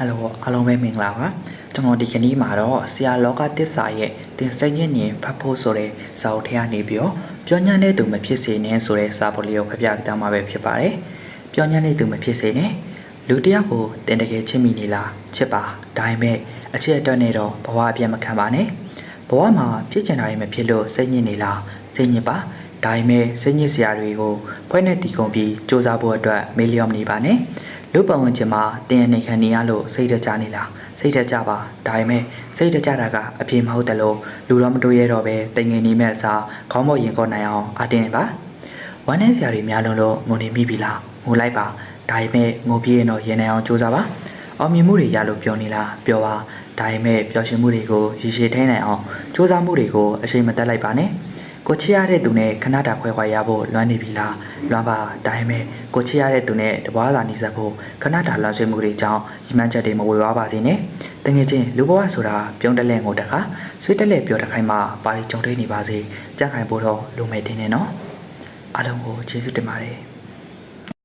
ဟယ်လိုအားလုံးပဲမင်္ဂလာပါကျွန်တော်ဒီကနေ့မှာတော့ဆရာလောကတစ္ဆာရဲ့တင်စိတ်ညစ်နေဖတ်ဖို့ဆိုတဲ့စာအုပ်ထဲကနေပြီးတော့ပြောညံ့တဲ့သူမဖြစ်စေနဲ့ဆိုတဲ့စာပုဒ်လေးကိုဖတ်ပြကြမှာပဲဖြစ်ပါတယ်ပြောညံ့တဲ့သူမဖြစ်စေနဲ့လူတစ်ယောက်ကိုတင်တကယ်ချစ်မိနေလားချစ်ပါဒါပေမဲ့အချစ်အတွက်နဲ့တော့ဘဝအပြတ်မခံပါနဲ့ဘဝမှာဖြစ်ချင်တာတွေမဖြစ်လို့စိတ်ညစ်နေလားစိတ်ညစ်ပါဒါပေမဲ့စိတ်ညစ်စရာတွေကိုဖွဲ့နဲ့တီကုန်ပြီးစူးစမ်းဖို့အတွက်မေးလျော့မနေပါနဲ့ လူပတ်ဝန်းကျင်မှာတင်အနေခံနေရလို့စိတ်တကြနေလားစိတ်တကြပါဒါပေမဲ့စိတ်တကြတာကအပြေမဟုတ်တယ်လို့လူတော့မတို့ရဲတော့ပဲတင်ငင်နေမဲ့အစားခေါင်းမော့ရင်ခေါ်နိုင်အောင်အတင်းပါဝမ်းနဲ့ဆရာတွေများလုံးလို့ငုံနေမိပြီလားငိုလိုက်ပါဒါပေမဲ့ငိုပြေးရင်တော့ရင်နိုင်အောင်ကြိုးစားပါအောင်မြင်မှုတွေရလို့ပြောနေလားပြောပါဒါပေမဲ့ပျော်ရွှင်မှုတွေကိုရည်ရှည်ထိနိုင်အောင်စူးစမ်းမှုတွေကိုအချိန်မတက်လိုက်ပါနဲ့ ကိုချစ်ရတဲ့သူနဲ့ခဏတာခွဲခွာရဖို့လွမ်းနေပြီလားလွမ်းပါဒါပေမဲ့ကိုချစ်ရတဲ့သူနဲ့တပွားလာနေဆက်ဖို့ခဏတာလွမ်းဆွေးမှုတွေကြောင့်ရီမှန်းချက်တွေမဝေဝါးပါစေနဲ့တကယ်ချင်းလူဘဝဆိုတာပြုံးတက်လဲငိုတခါဆွေးတက်လဲပြောတခိုင်းမှပါရီကြုံတွေ့နေပါစေကြက်ခိုင်ဖို့တော့လူမဲ့တင်နေနော်အားလုံးကိုကျေးဇူးတင်ပါတယ်